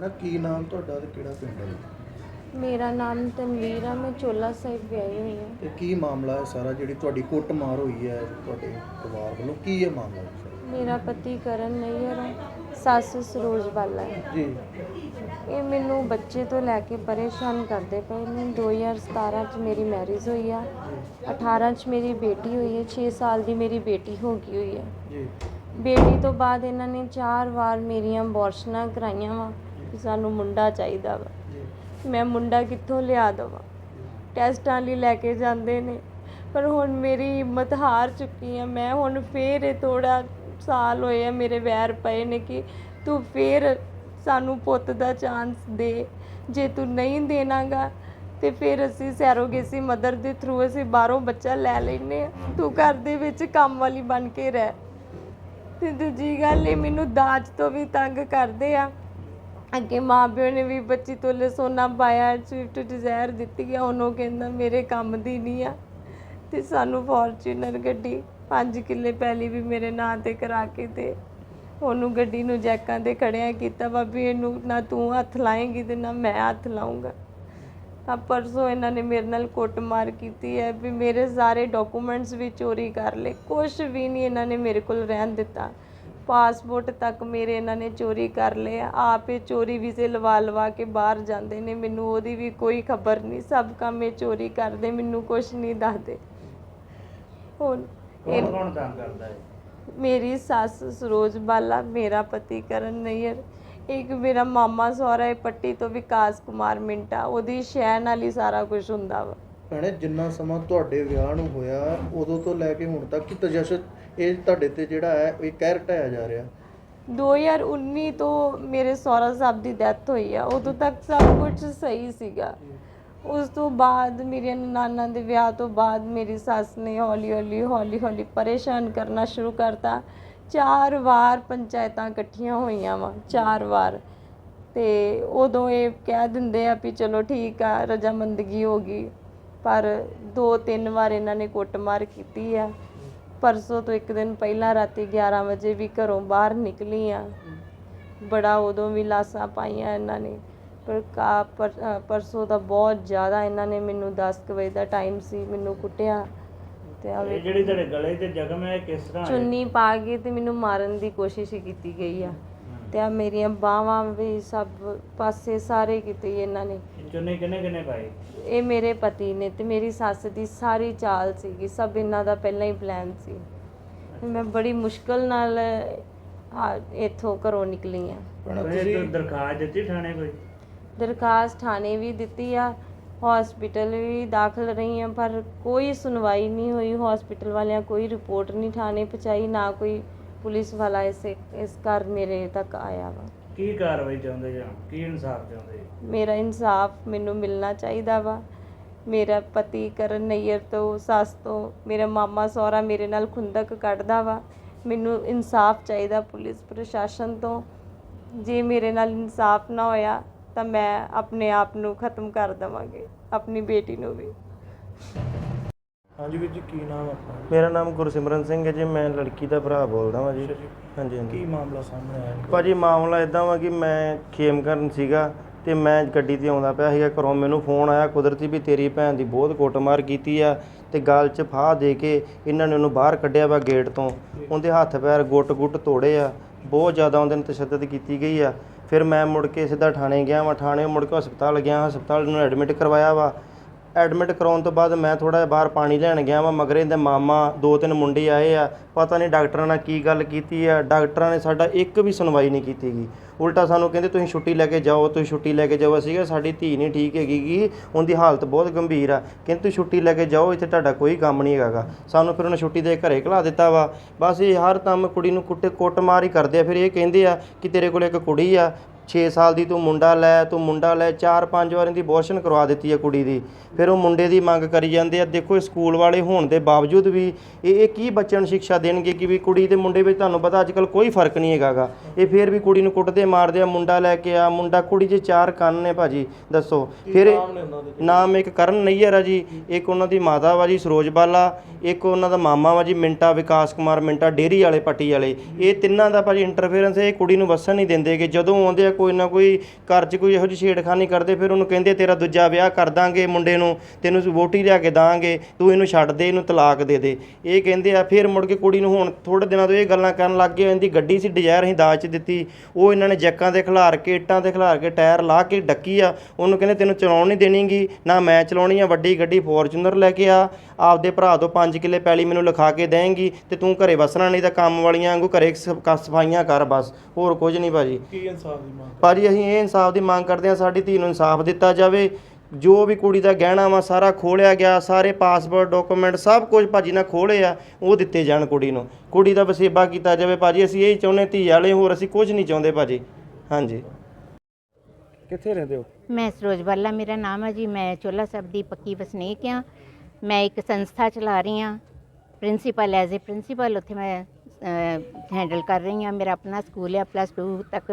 ਨਾ ਕੀ ਨਾਮ ਤੁਹਾਡਾ ਤੇ ਕਿਹੜਾ ਪਿੰਡ ਹੈ? ਮੇਰਾ ਨਾਮ ਤਨਵੀਰ ਆ ਮੈਂ ਚੋਲਾ ਸਾਹਿਬ ਵਿਆਹੀ ਹੋਈ ਹਾਂ। ਤੇ ਕੀ ਮਾਮਲਾ ਹੈ ਸਾਰਾ ਜਿਹੜੀ ਤੁਹਾਡੀ ਕੁੱਟਮਾਰ ਹੋਈ ਹੈ ਤੁਹਾਡੇ ਪਰਿਵਾਰ ਵੱਲੋਂ? ਕੀ ਮਾਮਲਾ ਹੈ ਸਾਰਾ? ਮੇਰਾ ਪਤੀ ਕਰਨ ਨਈਅਰ ਆ ਸੱਸ ਸਰੋਜ ਬਾਲਾ ਹੈ। ਜੀ। ਇਹ ਮੈਨੂੰ ਬੱਚੇ ਤੋਂ ਲੈ ਕੇ ਪਰੇਸ਼ਾਨ ਕਰਦੇ ਪਏ ਨੇ। 2017 ਚ ਮੇਰੀ ਮੈਰਿਜ ਹੋਈ ਆ 18 ਚ ਮੇਰੀ ਬੇਟੀ ਹੋਈ ਹੈ 6 ਸਾਲ ਦੀ ਮੇਰੀ ਬੇਟੀ ਹੋ ਗਈ ਹੋਈ ਹੈ ਜੀ। ਬੇਟੀ ਤੋਂ ਬਾਅਦ ਇਹਨਾਂ ਨੇ ਚਾਰ ਵਾਰ ਮੇਰੀਆਂ ਅਬੋਰਸ਼ਨਾਂ ਕਰਾਈਆਂ ਵਾ। ਕਿ ਸਾਨੂੰ ਮੁੰਡਾ ਚਾਹੀਦਾ ਵਾ। ਮੈਂ ਮੁੰਡਾ ਕਿੱਥੋਂ ਲਿਆ ਦੇਵਾਂ? ਟੈਸਟਾਂ ਲਈ ਲੈ ਕੇ ਜਾਂਦੇ ਨੇ। ਪਰ ਹੁਣ ਮੇਰੀ ਹਿੰਮਤ ਹਾਰ ਚੁੱਕੀ ਆ। ਮੈਂ ਹੁਣ ਫੇਰ ਇਹ ਥੋੜਾ ਸਾਲ ਹੋਏ ਆ ਮੇਰੇ ਵੈਰ ਪਏ ਨੇ ਕਿ ਤੂੰ ਫੇਰ ਸਾਨੂੰ ਪੁੱਤ ਦਾ ਚਾਂਸ ਦੇ। ਜੇ ਤੂੰ ਨਹੀਂ ਦੇਣਾਗਾ ਤੇ ਫਿਰ ਅਸੀਂ ਸੈਰੋਗੇਸੀ ਮਦਰ ਦੇ ਥਰੂ ਅਸੀਂ ਬਾਹਰੋਂ ਬੱਚਾ ਲੈ ਲੈਨੇ ਆ। ਤੂੰ ਘਰ ਦੇ ਵਿੱਚ ਕੰਮ ਵਾਲੀ ਬਣ ਕੇ ਰਹਿ। ਤੇ ਦੂਜੀ ਗੱਲ ਇਹ ਮੈਨੂੰ ਦਾਜ ਤੋਂ ਵੀ ਤੰਗ ਕਰਦੇ ਆ। ਅੱਗੇ ਮਾਂ ਪਿਓ ਨੇ ਵੀ 25 ਤੋਲੇ ਸੋਨਾ ਪਾਇਆ, ਸਵਿਫਟ ਡਿਜ਼ਾਇਰ ਦਿੱਤੀ ਆ ਉਹਨੂੰ ਕਹਿੰਦਾ ਮੇਰੇ ਕੰਮ ਦੀ ਨਹੀਂ ਆ। ਤੇ ਸਾਨੂੰ ਫੋਰਚੂਨਰ ਗੱਡੀ 5 ਕਿੱਲੇ ਪਹਿਲੀ ਵੀ ਮੇਰੇ ਨਾਂ ਤੇ ਕਰਾ ਕੇ ਤੇ ਉਹਨੂੰ ਗੱਡੀ ਨੂੰ ਜੈਕਾਂ ਤੇ ਖੜਿਆ ਕੀਤਾ ਬਾਬੀ ਇਹਨੂੰ ਨਾ ਤੂੰ ਹੱਥ ਲਾਏਂਗੀ ਤੇ ਨਾ ਮੈਂ ਹੱਥ ਲਾਉਂਗਾ ਆ ਪਰਸੋਂ ਇਹਨਾਂ ਨੇ ਮੇਰੇ ਨਾਲ ਕੁੱਟਮਾਰ ਕੀਤੀ ਹੈ ਵੀ ਮੇਰੇ ਸਾਰੇ ਡਾਕੂਮੈਂਟਸ ਵੀ ਚੋਰੀ ਕਰ ਲਏ। ਕੁਝ ਵੀ ਨਹੀਂ ਇਹਨਾਂ ਨੇ ਮੇਰੇ ਕੋਲ ਰਹਿਣ ਦਿੱਤਾ। ਪਾਸਪੋਰਟ ਤੱਕ ਮੇਰੇ ਇਹਨਾਂ ਨੇ ਚੋਰੀ ਕਰ ਲਏ ਆ। ਆਪ ਇਹ ਚੋਰੀ ਵੀਜ਼ੇ ਲਵਾ ਲਵਾ ਕੇ ਬਾਹਰ ਜਾਂਦੇ ਨੇ। ਮੈਨੂੰ ਉਹਦੀ ਵੀ ਕੋਈ ਖਬਰ ਨਹੀਂ। ਸਭ ਕੰਮ ਇਹ ਚੋਰੀ ਕਰਦੇ। ਮੈਨੂੰ ਕੁਝ ਨਹੀਂ ਦੱਸਦੇ। ਹੁਣ ਇਹ ਕੌਣ ਕੌਣ ਤੰਗ ਕਰਦਾ ਹੈ? ਮੇਰੀ ਸੱਸ ਸਰੋਜ ਬਾਲਾ ਮੇਰਾ ਪਤੀ ਕਰਨ ਨਈਅਰ। ਇੱਕ ਮੇਰਾ ਮਾਮਾ ਸਹੁਰਾ ਹੈ ਪੱਟੀ ਤੋਂ ਵਿਕਾਸ ਕੁਮਾਰ ਮਿੰਟਾ। ਉਹਦੀ ਸ਼ਹਿ ਨਾਲ ਹੀ ਸਾਰਾ ਕੁਝ ਹੁੰਦਾ ਵਾ। ਭੈਣੇ, ਜਿੰਨਾ ਸਮਾਂ ਤੁਹਾਡੇ ਵਿਆਹ ਨੂੰ ਹੋਇਆ, ਉਦੋਂ ਤੋਂ ਲੈ ਕੇ ਹੁਣ ਤੱਕ ਕਿ ਤਜਸ਼ਦ ਇਹ ਤੁਹਾਡੇ ਤੇ ਜਿਹੜਾ ਹੈ, ਇਹ ਕਹਿਰ ਢਾਇਆ ਜਾ ਰਿਹਾ। 2019 ਤੋਂ ਮੇਰੇ ਸਹੁਰਾ ਸਾਹਿਬ ਦੀ ਡੈਥ ਹੋਈ ਆ, ਉਦੋਂ ਤੱਕ ਸਭ ਕੁਝ ਸਹੀ ਸੀਗਾ। ਉਸ ਤੋਂ ਬਾਅਦ ਮੇਰੀਆਂ ਨਾਨਾ ਦੇ ਵਿਆਹ ਤੋਂ ਬਾਅਦ ਮੇਰੀ ਸੱਸ ਨੇ ਹੌਲੀ ਹੌਲੀ ਹੌਲੀ ਹੌਲੀ ਪਰੇਸ਼ਾਨ ਕਰਨਾ ਸ਼ੁਰੂ ਕਰਤਾ। ਚਾਰ ਵਾਰ ਪੰਚਾਇਤਾਂ ਇਕੱਠੀਆਂ ਹੋਈਆਂ ਵਾ, ਚਾਰ ਵਾਰ। ਤੇ ਉਦੋਂ ਇਹ ਕਹਿ ਦਿੰਦੇ ਆ ਵੀ ਚਲੋ ਠੀਕ ਆ, ਰਜਾਮੰਦਗੀ ਹੋ ਗਈ। ਪਰ ਦੋ ਤਿੰਨ ਵਾਰ ਇਹਨਾਂ ਨੇ ਕੁੱਟਮਾਰ ਕੀਤੀ ਆ। ਪਰਸੋਂ ਤੋਂ ਇੱਕ ਦਿਨ ਪਹਿਲਾਂ ਰਾਤੀ 11 ਵਜੇ ਵੀ ਘਰੋਂ ਬਾਹਰ ਨਿਕਲੀ ਆ। ਬੜਾ ਉਦੋਂ ਵੀ ਲਾਸਾਂ ਪਾਈਆਂ ਇਹਨਾਂ ਨੇ। ਪਰ ਕਾ ਪਰਸੋਂ ਦਾ ਬਹੁਤ ਜ਼ਿਆਦਾ ਇਹਨਾਂ ਨੇ ਮੈਨੂੰ 10 ਕੁ ਵਜੇ ਦਾ ਟਾਈਮ ਸੀ ਮੈਨੂੰ ਕੁੱਟਿਆ। ਤੇ ਆ ਇਹ ਜਿਹੜੀ ਤੁਹਾਡੇ ਗਲੇ ਤੇ ਜ਼ਖਮ ਹੈ? ਇਹ ਕਿਸ ਤਰ੍ਹਾਂ ਹੈ? ਚੁੰਨੀ ਪਾ ਕੇ ਤੇ ਮੈਨੂੰ ਮਾਰਨ ਦੀ ਕੋਸ਼ਿਸ਼ ਕੀਤੀ ਗਈ ਆ। ਤੇ ਆ ਮੇਰੀਆਂ ਬਾਹਾਂ ਵੀ ਸਭ ਪਾਸੇ ਸਾਰੇ ਕੀਤੇ ਇਹਨਾਂ ਨੇ। ਇਹ ਚੁੰਨੀ ਕਿੰਨੇ ਕਿੰਨੇ ਪਾਈ ਇਹ ਮੇਰੇ ਪਤੀ ਨੇ ਤੇ ਮੇਰੀ ਸੱਸ ਦੀ ਸਾਰੀ ਚਾਲ ਸੀਗੀ ਸਭ ਇਹਨਾਂ ਦਾ ਪਹਿਲਾਂ ਹੀ ਪਲਾਨ ਸੀ। ਮੈਂ ਬੜੀ ਮੁਸ਼ਕਲ ਨਾਲ ਆ ਇੱਥੋਂ ਘਰੋਂ ਨਿਕਲੀ ਆ। ਭੈਣਾ ਕੋਈ ਤੁਸੀਂ ਦ- ਦਰਖਾਸਤ ਦਿੱਤੀ ਥਾਣੇ ਕੋਈ? ਦਰਖਾਸਤ ਥਾਣੇ ਵੀ ਦਿੱਤੀ ਆ ਹਸਪੀਟਲ ਵੀ ਦਾਖਲ ਰਹੀ ਆ ਪਰ ਕੋਈ ਸੁਣਵਾਈ ਨਹੀਂ ਹੋਈ। ਹਸਪੀਟਲ ਵਾਲਿਆਂ ਕੋਈ ਰਿਪੋਰਟ ਨਹੀਂ ਥਾਣੇ ਪਹੁੰਚਾਈ ਨਾ ਕੋਈ ਪੁਲਿਸ ਵਾਲਾ ਇਸ ਇਸ ਘਰ ਮੇਰੇ ਤੱਕ ਆਇਆ ਵਾ। ਕੀ ਕਾਰਵਾਈ ਚਾਹੁੰਦੇ ਜਾਂ ਕੀ ਇਨਸਾਫ ਚਾਹੁੰਦੇ? ਮੇਰਾ ਇਨਸਾਫ ਮੈਨੂੰ ਮਿਲਣਾ ਚਾਹੀਦਾ ਵਾ। ਮੇਰਾ ਪਤੀ ਕਰਨ ਨਈਅਰ ਤੋਂ ਸੱਸ ਤੋਂ ਮੇਰਾ ਮਾਮਾ ਸਹੁਰਾ ਮੇਰੇ ਨਾਲ ਖੁੰਦਕ ਕੱਢਦਾ ਵਾ। ਮੈਨੂੰ ਇਨਸਾਫ ਚਾਹੀਦਾ ਪੁਲਿਸ ਪ੍ਰਸ਼ਾਸਨ ਤੋਂ। ਜੇ ਮੇਰੇ ਨਾਲ ਇਨਸਾਫ ਨਾ ਹੋਇਆ ਤਾਂ ਮੈਂ ਆਪਣੇ ਆਪ ਨੂੰ ਖਤਮ ਕਰ ਦੇਵਾਂਗੀ ਆਪਣੀ ਬੇਟੀ ਨੂੰ ਵੀ। ਹਾਂਜੀ ਵੀਰ ਜੀ ਕੀ ਨਾਮ ਆਪਣਾ? ਮੇਰਾ ਨਾਮ ਗੁਰਸਿਮਰਨ ਸਿੰਘ ਹੈ ਜੀ ਮੈਂ ਲੜਕੀ ਦਾ ਭਰਾ ਬੋਲਦਾ ਵਾਂ ਜੀ। ਅੱਛਾ ਜੀ। ਹਾਂਜੀ ਕੀ ਹਾਂਜੀ ਮਾਮਲਾ ਸਾਹਮਣੇ ਆਇਆ ਭਾਜੀ ਮਾਮਲਾ ਇਦਾਂ ਵਾ ਕਿ ਮੈਂ ਖੇਮ ਕਰਨ ਸੀਗਾ ਤੇ ਮੈਂ ਗੱਡੀ ਤੇ ਆਉਂਦਾ ਪਿਆ ਸੀਗਾ ਘਰੋਂ ਮੈਨੂੰ ਫੋਨ ਆਇਆ ਕੁਦਰਤੀ ਵੀ ਤੇਰੀ ਭੈਣ ਦੀ ਬਹੁਤ ਕੁੱਟਮਾਰ ਕੀਤੀ ਆ ਤੇ ਗਲ 'ਚ ਫਾਹ ਦੇ ਕੇ ਇਹਨਾਂ ਨੇ ਉਹਨੂੰ ਬਾਹਰ ਕੱਢਿਆ ਵਾ ਗੇਟ ਤੋਂ। ਉਹਦੇ ਹੱਥ ਪੈਰ ਗੁੱਟ-ਗੁੱਟ ਤੋੜੇ ਆ ਬਹੁਤ ਜ਼ਿਆਦਾ ਉਹਦੇ ਨਾਲ ਤਸ਼ੱਦਦ ਕੀਤੀ ਗਈ ਆ। ਫਿਰ ਮੈਂ ਮੁੜ ਕੇ ਸਿੱਧਾ ਥਾਣੇ ਗਿਆ ਵਾ ਥਾਣੇ ਮੁੜ ਕੇ ਹਸਪਤਾਲ ਗਿਆ ਹਸਪਤਾਲ ਨੂੰ ਐਡਮਿਟ ਕਰਵਾਇਆ ਵਾ। ਐਡਮਿਟ ਕਰਾਉਣ ਤੋਂ ਬਾਅਦ ਮੈਂ ਥੋੜ੍ਹਾ ਜਿਹਾ ਬਾਹਰ ਪਾਣੀ ਲੈਣ ਗਿਆ ਵਾ, ਮਗਰ ਇਹਦੇ ਮਾਮਾ ਦੋ ਤਿੰਨ ਮੁੰਡੇ ਆਏ ਆ। ਪਤਾ ਨਹੀਂ ਡਾਕਟਰਾਂ ਨਾਲ ਕੀ ਗੱਲ ਕੀਤੀ ਆ। ਡਾਕਟਰਾਂ ਨੇ ਸਾਡਾ ਇੱਕ ਵੀ ਸੁਣਵਾਈ ਨਹੀਂ ਕੀਤੀ ਗੀ। ਉਲਟਾ ਸਾਨੂੰ ਕਹਿੰਦੇ, ਤੁਸੀਂ ਛੁੱਟੀ ਲੈ ਕੇ ਜਾਓ, ਤੁਸੀਂ ਛੁੱਟੀ ਲੈ ਕੇ ਜਾਓ। ਅਸੀਂ ਸਾਡੀ ਧੀ ਨਹੀਂ ਠੀਕ ਹੈਗੀ ਗੀ। ਉਹਦੀ ਹਾਲਤ ਬਹੁਤ ਗੰਭੀਰ ਆ। ਕਹਿੰਦੇ, ਤੁਸੀਂ ਛੁੱਟੀ ਲੈ ਕੇ ਜਾਓ, ਇੱਥੇ ਤੁਹਾਡਾ ਕੋਈ ਕੰਮ ਨਹੀਂ ਹੈਗਾਗਾ ਸਾਨੂੰ ਫਿਰ ਉਹਨੇ ਛੁੱਟੀ ਦੇ ਘਰੇ ਘਲਾ ਦਿੱਤਾ ਵਾ। ਬਸ ਇਹ ਹਰ ਕੰਮ ਕੁੜੀ ਨੂੰ ਕੁੱਟੇ ਕੁੱਟਮਾਰ ਹੀ ਕਰਦੇ ਆ। ਫਿਰ ਇਹ ਕਹਿੰਦੇ ਆ ਕਿ ਤੇਰੇ ਕੋਲ ਇੱਕ ਕੁੜੀ ਆ। 6 ਸਾਲ ਦੀ ਤੂੰ ਮੁੰਡਾ ਲੈ ਤੂੰ ਮੁੰਡਾ ਲੈ ਚਾਰ ਪੰਜ ਵਾਰ ਇਹਦੀ ਅਬੋਰਸ਼ਨ ਕਰਵਾ ਦਿੱਤੀ ਹੈ ਕੁੜੀ ਦੀ। ਫਿਰ ਉਹ ਮੁੰਡੇ ਦੀ ਮੰਗ ਕਰੀ ਜਾਂਦੇ ਆ। ਦੇਖੋ ਇਹ ਸਕੂਲ ਵਾਲੇ ਹੋਣ ਦੇ ਬਾਵਜੂਦ ਵੀ ਇਹ ਇਹ ਕੀ ਬੱਚਿਆਂ ਨੂੰ ਸਿੱਖਿਆ ਦੇਣਗੇ ਕਿ ਵੀ ਕੁੜੀ ਤੇ ਮੁੰਡੇ ਵਿੱਚ ਤੁਹਾਨੂੰ ਪਤਾ ਅੱਜ ਕੱਲ ਕੋਈ ਫ਼ਰਕ ਨਹੀਂ ਹੈਗਾਗਾ ਇਹ ਫਿਰ ਵੀ ਕੁੜੀ ਨੂੰ ਕੁੱਟਦੇ ਮਾਰਦੇ ਆ ਮੁੰਡਾ ਲੈ ਕੇ ਆ ਮੁੰਡਾ ਕੁੜੀ 'ਚ ਚਾਰ ਕੰਨ ਨੇ ਭਾਜੀ ਦੱਸੋ। ਫਿਰ ਨਾਮ ਇੱਕ ਕਰਨ ਨਈਅਰ ਆ ਜੀ। ਇੱਕ ਉਹਨਾਂ ਦੀ ਮਾਤਾ ਵਾ ਜੀ ਸਰੋਜ ਬਾਲਾ। ਇੱਕ ਉਹਨਾਂ ਦਾ ਮਾਮਾ ਵਾ ਜੀ ਮਿੰਟਾ ਵਿਕਾਸ ਕੁਮਾਰ ਮਿੰਟਾ ਡੇਰੀ ਵਾਲੇ ਪੱਟੀ ਵਾਲੇ। ਇਹ ਤਿੰਨਾਂ ਦਾ ਭਾਜੀ ਇੰਟਰਫੇਰੈਂਸ ਇਹ ਕੁੜੀ ਨੂੰ ਵਸਣ ਨਹੀਂ ਦਿੰਦੇ ਕਿ ਜਦੋਂ ਆਉਂਦੇ ਆ ਕੋਈ ਨਾ ਕੋਈ ਘਰ 'ਚ ਕੋਈ ਇਹੋ ਜਿਹੀ ਛੇੜਖਾਨੀ ਕਰਦੇ, ਫਿਰ ਉਹਨੂੰ ਕਹਿੰਦੇ ਤੇਰਾ ਦੂਜਾ ਵਿਆਹ ਕਰ ਦਾਂਗੇ ਮੁੰਡੇ ਨੂੰ, ਤੈਨੂੰ ਵੋਟੀ ਲਿਆ ਕੇ ਦਾਂਗੇ, ਤੂੰ ਇਹਨੂੰ ਛੱਡ ਦੇ, ਇਹਨੂੰ ਤਲਾਕ ਦੇ ਦੇ। ਇਹ ਕਹਿੰਦੇ ਆ, ਫਿਰ ਮੁੜ ਕੇ ਕੁੜੀ ਨੂੰ ਹੁਣ ਥੋੜੇ ਦਿਨਾਂ ਤੋਂ ਇਹ ਗੱਲਾਂ ਕਰਨ ਲੱਗ ਗਏ, ਇਹਦੀ ਗੱਡੀ ਸੀ ਡਿਜ਼ਾਇਰ ਅਸੀਂ ਦਾਜ 'ਚ ਦਿੱਤੀ, ਉਹ ਇਹਨਾਂ ਨੇ ਜੱਕਾਂ ਦੇ ਖਿਲਾਰ ਕੇ, ਇੱਟਾਂ ਦੇ ਖਿਲਾਰ ਕੇ, ਟਾਇਰ ਲਾ ਕੇ ਡੱਕੀ ਆ, ਉਹਨੂੰ ਕਹਿੰਦੇ ਤੈਨੂੰ ਚਲਾਉਣ ਨਹੀਂ ਦੇਣੀਗੀ, ਨਾ ਮੈਂ ਚਲਾਉਣੀ ਆ, ਵੱਡੀ ਗੱਡੀ ਫੋਰਚੂਨਰ ਲੈ ਕੇ ਆ, ਆਪਦੇ ਭਰਾ ਤੋਂ 5 ਕਿੱਲੇ ਪੈਲੀ ਮੈਨੂੰ ਲਿਖਾ ਕੇ ਦੇਂਗੀ ਤੇ ਤੂੰ ਘਰੇ ਵਸਣਾ ਨਹੀਂ ਤਾਂ ਕੰਮ ਵਾਲੀਆਂ ਵਾਂਗੂ ਘਰੇ ਸਫਾਈਆਂ ਕਰ ਬਸ, ਹੋਰ ਕੁਝ ਨਹੀਂ ਭਾਜੀ। ਕੀ ਇਨਸਾਫ ਦੀ ਭਾਜੀ ਅਸੀਂ ਇਹ ਇਨਸਾਫ ਦੀ ਮੰਗ ਕਰਦੇ ਹਾਂ, ਸਾਡੀ ਧੀ ਨੂੰ ਇਨਸਾਫ ਦਿੱਤਾ ਜਾਵੇ। ਜੋ ਵੀ ਕੁੜੀ ਦਾ ਗਹਿਣਾ ਵਾ, ਸਾਰਾ ਖੋਲਿਆ ਗਿਆ, ਸਾਰੇ ਪਾਸਪੋਰਟ, ਡਾਕੂਮੈਂਟ, ਸਭ ਕੁਝ ਭਾਜੀ ਨਾਲ ਖੋਲੇ ਆ, ਉਹ ਦਿੱਤੇ ਜਾਣ ਕੁੜੀ ਨੂੰ। ਕੁੜੀ ਦਾ ਵਸੇਬਾ ਕੀਤਾ ਜਾਵੇ ਭਾਜੀ, ਅਸੀਂ ਇਹ ਚਾਹੁੰਦੇ ਧੀ ਵਾਲੇ, ਹੋਰ ਅਸੀਂ ਕੁਝ ਨਹੀਂ ਚਾਹੁੰਦੇ ਭਾਜੀ। ਹਾਂਜੀ। ਕਿੱਥੇ ਰਹਿੰਦੇ ਹੋ? ਮੈਂ ਸਰੋਜ ਬਾਲਾ ਮੇਰਾ ਨਾਮ ਹੈ ਜੀ, ਮੈਂ ਚੋਲਾ ਸਾਹਿਬ ਦੀ ਪੱਕੀ ਵਸਨੀਕ ਹਾਂ। ਮੈਂ ਇੱਕ ਸੰਸਥਾ ਚਲਾ ਰਹੀ ਹਾਂ ਪ੍ਰਿੰਸੀਪਲ ਐਜ਼ ਅ ਪ੍ਰਿੰਸੀਪਲ ਉੱਥੇ ਮੈਂ ਹੈਂਡਲ ਕਰ ਰਹੀ ਹਾਂ। ਮੇਰਾ ਆਪਣਾ ਸਕੂਲ ਹੈ ਪਲੱਸ 2 ਤੱਕ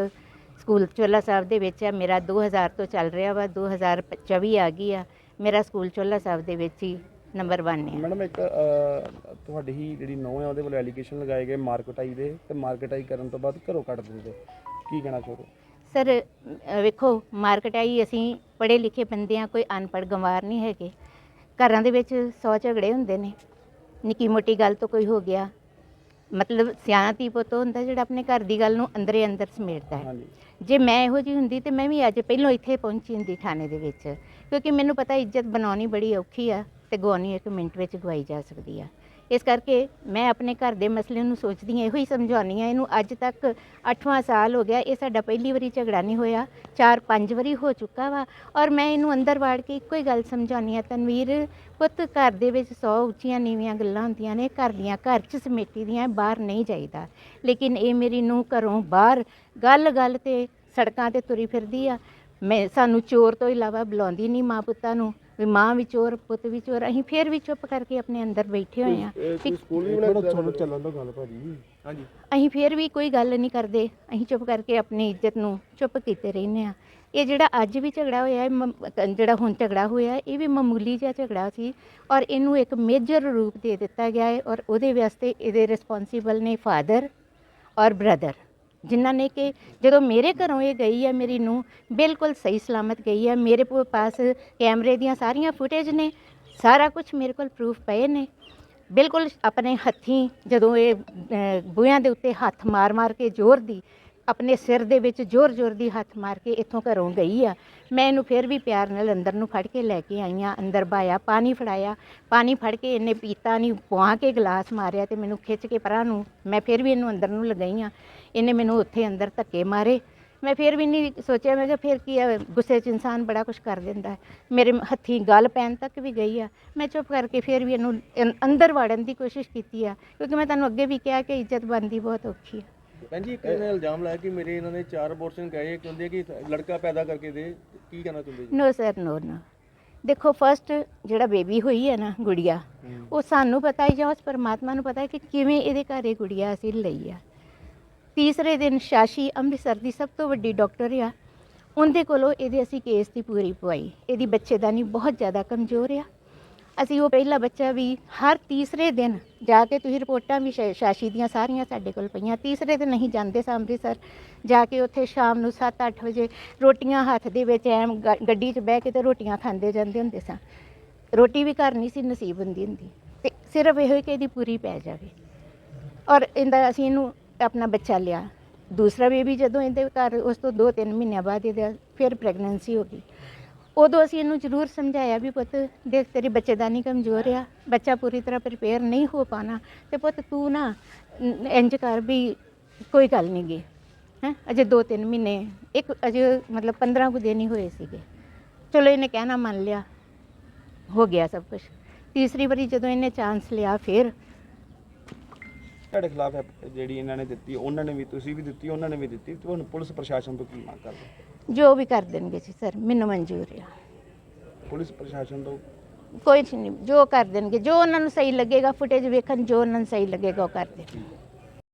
ਸਕੂਲ ਚੋਲਾ ਸਾਹਿਬ ਦੇ ਵਿੱਚ ਹੈ ਮੇਰਾ 2000 ਤੋਂ ਚੱਲ ਰਿਹਾ ਵਾ 2024 ਆ ਗਈ ਆ ਮੇਰਾ ਸਕੂਲ ਚੋਲਾ ਸਾਹਿਬ ਦੇ ਵਿੱਚ ਹੀ ਨੰਬਰ 1 ਹੈ ਮੈਡਮ ਇੱਕ ਅਹ, ਤੁਹਾਡੀ ਹੀ ਜਿਹੜੀ ਨੌਂ ਹੈ ਉਹਦੇ ਵੱਲੋਂ ਐਲੀਗੇਸ਼ਨ ਲਗਾਏ ਗਏ ਮਾਰਕਟਾਈ ਦੇ ਤੇ ਮਾਰਕਟਾਈ ਕਰਨ ਤੋਂ ਬਾਅਦ ਘਰੋਂ ਕੱਢ ਦਿੰਦੇ। ਕੀ ਕਹਿਣਾ ਚਾਹੋ ਸਰ ਵੇਖੋ ਮਾਰਕਟਾਈ ਅਸੀਂ ਪੜ੍ਹੇ ਲਿਖੇ ਬੰਦੇ ਆ ਕੋਈ ਅਨਪੜ੍ਹ ਗੰਵਾਰ ਨਹੀਂ ਹੈਗੇ। ਘਰਾਂ ਦੇ ਵਿੱਚ ਸੌ ਝਗੜੇ ਹੁੰਦੇ ਨੇ। ਨਿੱਕੀ ਮੋਟੀ ਗੱਲ ਤੋਂ ਕੋਈ ਹੋ ਗਿਆ ਮਤਲਬ ਸਿਆਣਾ ਧੀ ਪੁੱਤ ਹੁੰਦਾ ਜਿਹੜਾ ਆਪਣੇ ਘਰ ਦੀ ਗੱਲ ਨੂੰ ਅੰਦਰੇ ਅੰਦਰ ਸਮੇਟਦਾ ਹੈ। ਹਾਂਜੀ। ਜੇ ਮੈਂ ਇਹੋ ਜਿਹੀ ਹੁੰਦੀ ਤੇ ਮੈਂ ਵੀ ਅੱਜ ਪਹਿਲਾਂ ਇੱਥੇ ਪਹੁੰਚੀ ਹੁੰਦੀ ਥਾਣੇ ਦੇ ਵਿੱਚ ਕਿਉਂਕਿ ਮੈਨੂੰ ਪਤਾ ਇੱਜ਼ਤ ਬਣਾਉਣੀ ਬੜੀ ਔਖੀ ਆ ਤੇ ਗਵਾਉਣੀ ਇੱਕ ਮਿੰਟ ਵਿੱਚ ਗਵਾਈ ਜਾ ਸਕਦੀ ਆ। ਇਸ ਕਰਕੇ ਮੈਂ ਆਪਣੇ ਘਰ ਦੇ ਮਸਲੇ ਨੂੰ ਸੋਚਦੀ ਹਾਂ, ਇਹੋ ਹੀ ਸਮਝਾਉਣੀ ਆ ਇਹਨੂੰ ਅੱਜ ਤੱਕ 8ਵਾਂ ਸਾਲ ਹੋ ਗਿਆ, ਇਹ ਸਾਡਾ ਪਹਿਲੀ ਵਾਰੀ ਝਗੜਾ ਨਹੀਂ ਹੋਇਆ, ਚਾਰ ਪੰਜ ਵਾਰੀ ਹੋ ਚੁੱਕਾ ਵਾ ਔਰ ਮੈਂ ਇਹਨੂੰ ਅੰਦਰ ਵਾੜ ਕੇ ਇੱਕੋ ਹੀ ਗੱਲ ਸਮਝਾਉਣੀ ਆ ਤਨਵੀਰ ਪੁੱਤ ਘਰ ਦੇ ਵਿੱਚ 100 ਉੱਚੀਆਂ ਨੀਵੀਆਂ ਗੱਲਾਂ ਹੁੰਦੀਆਂ ਨੇ, ਘਰ ਦੀਆਂ, ਘਰ 'ਚ ਸਮੇਟੀ ਦੀਆਂ, ਬਾਹਰ ਨਹੀਂ ਜਾਈਦਾ। ਲੇਕਿਨ ਇਹ ਮੇਰੀ ਨੂੰ ਘਰੋਂ ਬਾਹਰ ਗੱਲ ਗੱਲ ਤੇ ਸੜਕਾਂ ਤੇ ਤੁਰੀ ਫਿਰਦੀ ਆ। ਮੈਂ, ਸਾਨੂੰ ਚੋਰ ਤੋਂ ਇਲਾਵਾ ਬੁਲਾਉਂਦੀ ਨਹੀਂ ਮਾਂ ਪੁੱਤਾਂ ਨੂੰ। ਵੀ ਮਾਂ ਵੀ ਚੋਰ ਪੁੱਤ ਵੀ ਚੋਰ ਅਸੀਂ ਫੇਰ ਵੀ ਚੁੱਪ ਕਰਕੇ ਆਪਣੇ ਅੰਦਰ ਬੈਠੇ ਹੋਏ ਆ ਵੀ ਸਕੂਲ ਵੀ ਬਣਾ ਤੁਹਾਨੂੰ ਚੱਲਣ ਦਾ ਗੱਲ ਭਾਜੀ। ਹਾਂਜੀ। ਅਸੀਂ ਫੇਰ ਵੀ ਕੋਈ ਗੱਲ ਨਹੀਂ ਕਰਦੇ ਅਸੀਂ ਚੁੱਪ ਕਰਕੇ ਆਪਣੀ ਇੱਜ਼ਤ ਨੂੰ ਚੁੱਪ ਕੀਤੇ ਰਹਿੰਦੇ ਆ ਇਹ ਜਿਹੜਾ ਅੱਜ ਵੀ ਝਗੜਾ ਹੋਇਆ ਇਹ ਮਮ- ਜਿਹੜਾ ਹੁਣ ਝਗੜਾ ਹੋਇਆ ਇਹ ਵੀ ਮਾਮੂਲੀ ਜਿਹਾ ਝਗੜਾ ਸੀ ਔਰ ਇਹਨੂੰ ਇੱਕ ਮੇਜਰ ਰੂਪ ਦੇ ਦਿੱਤਾ ਗਿਆ ਹੈ ਔਰ ਉਹਦੇ ਵਾਸਤੇ ਇਹਦੇ ਰਿਸਪੌਂਸੀਬਲ ਨੇ ਫਾਦਰ ਔਰ ਬ੍ਰਦਰ ਜਿਨ੍ਹਾਂ ਨੇ ਕਿ ਜਦੋਂ ਮੇਰੇ ਘਰੋਂ ਇਹ ਗਈ ਹੈ ਮੇਰੀ ਨੂੰਹ, ਬਿਲਕੁਲ ਸਹੀ ਸਲਾਮਤ ਗਈ ਹੈ। ਮੇਰੇ ਪੋ- ਪਾਸ ਕੈਮਰੇ ਦੀਆਂ ਸਾਰੀਆਂ ਫੁਟੇਜ ਨੇ, ਸਾਰਾ ਕੁਝ ਮੇਰੇ ਕੋਲ ਪ੍ਰੂਫ ਪਏ ਨੇ। ਬਿਲਕੁਲ ਆਪਣੇ ਹੱਥੀਂ ਜਦੋਂ ਇਹ ਬੂਹਿਆਂ ਦੇ ਉੱਤੇ ਹੱਥ ਮਾਰ-ਮਾਰ ਕੇ ਜ਼ੋਰ ਦੀ ਆਪਣੇ ਸਿਰ ਦੇ ਵਿੱਚ ਜ਼ੋਰ-ਜ਼ੋਰ ਦੀ ਹੱਥ ਮਾਰ ਕੇ ਇੱਥੋਂ ਘਰੋਂ ਗਈ ਆ। ਮੈਂ ਇਹਨੂੰ ਫਿਰ ਵੀ ਪਿਆਰ ਨਾਲ ਅੰਦਰ ਨੂੰ ਫੜ ਕੇ ਲੈ ਕੇ ਆਈ ਆ। ਅੰਦਰ ਬਾਇਆ, ਪਾਣੀ ਫੜਾਇਆ। ਪਾਣੀ ਫੜ ਕੇ ਇਹਨੇ ਪੀਤਾ ਨਹੀਂ ਪੁਆ ਕੇ ਗਲਾਸ ਮਾਰਿਆ ਤੇ ਮੈਨੂੰ ਖਿੱਚ ਕੇ ਪਰਾਂ ਨੂੰ ਮੈਂ ਫਿਰ ਵੀ ਇਹਨੂੰ ਅੰਦਰ ਨੂੰ ਲਗਾਈ ਆ। ਇਹਨੇ ਮੈਨੂੰ ਉੱਥੇ ਅੰਦਰ ਧੱਕੇ ਮਾਰੇ। ਮੈਂ ਫਿਰ ਵੀ ਨਹੀਂ ਸੋਚਿਆ, ਮੈਂ ਕਿਹਾ ਫਿਰ ਕੀ ਆ, ਗੁੱਸੇ 'ਚ ਇਨਸਾਨ ਬੜਾ ਕੁਝ ਕਰ ਦਿੰਦਾ ਹੈ। ਮੇਰੇ ਹੱਥੀਂ ਗੱਲ ਪੈਣ ਤੱਕ ਵੀ ਗਈ ਆ। ਮੈਂ ਚੁੱਪ ਕਰਕੇ ਫਿਰ ਵੀ ਇਹਨੂੰ ਅੰਦਰ ਵੜਨ ਦੀ ਕੋਸ਼ਿਸ਼ ਕੀਤੀ ਆ, ਕਿਉਂਕਿ ਮੈਂ ਤੁਹਾਨੂੰ ਅੱਗੇ ਵੀ ਕਿਹਾ ਕਿ ਇੱਜ਼ਤ ਬਣਦੀ ਬਹੁਤ ਔਖੀ ਆ। ਜੀ ਇੱਕ ਇਹਨੇ ਇਲਜ਼ਾਮ ਲਾਇਆ ਕਿ ਮੇਰੇ ਇਹਨਾਂ ਨੇ ਚਾਰ ਅਬੋਰਸ਼ਨ ਕਹੇ ਕਹਿੰਦੇ ਕਿ ਲੜਕਾ ਪੈਦਾ ਕਰਕੇ ਦੇ ਕੀ ਕਹਿਣਾ ਚਾਹੁੰਦੇ ਜੀ? ਨੋ ਸਰ ਨੋ ਨਾ ਦੇਖੋ ਫਸਟ ਜਿਹੜਾ ਬੇਬੀ ਹੋਈ ਹੈ ਨਾ ਗੁੜੀਆ ਉਹ ਸਾਨੂੰ ਪਤਾ ਹੀ ਜਾਂ ਉਸ ਪਰਮਾਤਮਾ ਨੂੰ ਪਤਾ ਹੈ ਕਿ ਕਿਵੇਂ ਇਹਦੇ ਘਰ ਇਹ ਗੁੜੀਆ ਅਸੀਂ ਲਈ ਆ। ਤੀਸਰੇ ਦਿਨ ਸ਼ਾਸ਼ੀ ਅੰਮ੍ਰਿਤਸਰ ਦੀ ਸਭ ਤੋਂ ਵੱਡੀ ਡਾਕਟਰ ਆ। ਉਹਦੇ ਕੋਲੋਂ ਇਹਦੇ ਅਸੀਂ ਕੇਸ ਦੀ ਪੂਰੀ ਪਵਾਈ। ਇਹਦੀ ਬੱਚੇਦਾਨੀ ਬਹੁਤ ਜ਼ਿਆਦਾ ਕਮਜ਼ੋਰ ਆ। ਅਸੀਂ ਉਹ ਪਹਿਲਾ ਬੱਚਾ ਵੀ ਹਰ ਤੀਸਰੇ ਦਿਨ ਜਾ ਕੇ ਤੁਸੀਂ ਰਿਪੋਰਟਾਂ ਵੀ ਸ਼ਾਸ਼ੀ ਦੀਆਂ ਸਾਰੀਆਂ ਸਾਡੇ ਕੋਲ ਪਈਆਂ। ਤੀਸਰੇ ਦਿਨ ਅਸੀਂ ਜਾਂਦੇ ਸਾਂ ਅੰਮ੍ਰਿਤਸਰ, ਜਾ ਕੇ ਉੱਥੇ ਸ਼ਾਮ ਨੂੰ 7-8 ਵਜੇ ਰੋਟੀਆਂ ਹੱਥ ਦੇ ਵਿੱਚ ਐਮ ਗ- ਗੱਡੀ 'ਚ ਬਹਿ ਕੇ ਤੇ ਰੋਟੀਆਂ ਖਾਂਦੇ ਜਾਂਦੇ ਹੁੰਦੇ ਸਾਂ। ਰੋਟੀ ਵੀ ਘਰ ਨਹੀਂ ਸੀ, ਨਸੀਬ ਹੁੰਦੀ ਹੁੰਦੀ। ਤੇ ਸਿਰਫ ਇਹੋ ਕਿ ਇਹਦੀ ਪੂਰੀ ਪੈ ਜਾਵੇ। ਔਰ ਇਹਦਾ ਅਸੀਂ ਇਹਨੂੰ ਆਪਣਾ ਬੱਚਾ ਲਿਆ। ਦੂਸਰਾ ਬੇਬੀ ਜਦੋਂ ਇਹਦੇ ਘਰ ਉਸ ਤੋਂ 2-3 ਮਹੀਨਿਆਂ ਬਾਅਦ ਇਹਦਾ ਫਿਰ ਪ੍ਰੈਗਨੈਂਸੀ ਹੋ ਗਈ। ਉਦੋਂ ਅਸੀਂ ਇਹਨੂੰ ਜ਼ਰੂਰ ਸਮਝਾਇਆ ਵੀ ਪੁੱਤ ਦੇਖ ਤੇਰੀ ਬੱਚੇਦਾਨੀ ਕਮਜ਼ੋਰ ਆ, ਬੱਚਾ ਪੂਰੀ ਤਰ੍ਹਾਂ ਪ੍ਰਿਪੇਅਰ ਨਹੀਂ ਹੋ ਪਾਣਾ ਤੇ ਪੁੱਤ ਤੂੰ ਨਾ ਇੰਜ ਕਰ ਵੀ ਕੋਈ ਗੱਲ ਨਹੀਂ ਗੀ, ਹੈ? ਅਜੇ 2-3 ਮਹੀਨੇ, ਇੱਕ ਅਜੇ ਮਤਲਬ 15 ਕੁ ਦਿਨ ਹੀ ਹੋਏ ਸੀਗੇ। ਚਲੋ ਇਹਨੇ ਕਹਿਣਾ ਮੰਨ ਲਿਆ, ਹੋ ਗਿਆ ਸਭ ਕੁਝ ਤੀਸਰੀ ਵਾਰੀ ਜਦੋਂ ਇਹਨੇ ਚਾਂਸ ਲਿਆ ਫਿਰ ਤੁਹਾਡੇ ਖਿਲਾਫ ਜਿਹੜੀ ਇਹਨਾਂ ਨੇ ਦਿੱਤੀ, ਉਹਨਾਂ ਨੇ ਵੀ ਤੁਸੀਂ ਵੀ ਦਿੱਤੀ, ਉਹਨਾਂ ਨੇ ਵੀ ਦਿੱਤੀ ਤੁਹਾਨੂੰ ਪੁਲਿਸ ਪ੍ਰਸ਼ਾਸਨ ਤੋਂ ਕੀ ਮੰਗ ਕਰਦੇ? ਜੋ ਵੀ ਕਰ ਦੇਣਗੇ ਜੀ ਸਰ ਮੈਨੂੰ ਮਨਜ਼ੂਰ ਆ। ਪੁਲਿਸ ਪ੍ਰਸ਼ਾਸਨ ਤੋਂ? ਕੋਈ ਨਹੀਂ ਜੋ ਕਰ ਦੇਣਗੇ ਜੋ ਉਹਨਾਂ ਨੂੰ ਸਹੀ ਲੱਗੇਗਾ ਫੁਟੇਜ ਵੇਖਣ ਜੋ ਉਹਨਾਂ ਨੂੰ ਸਹੀ ਲੱਗੇਗਾ ਉਹ ਕਰ ਦੇਣ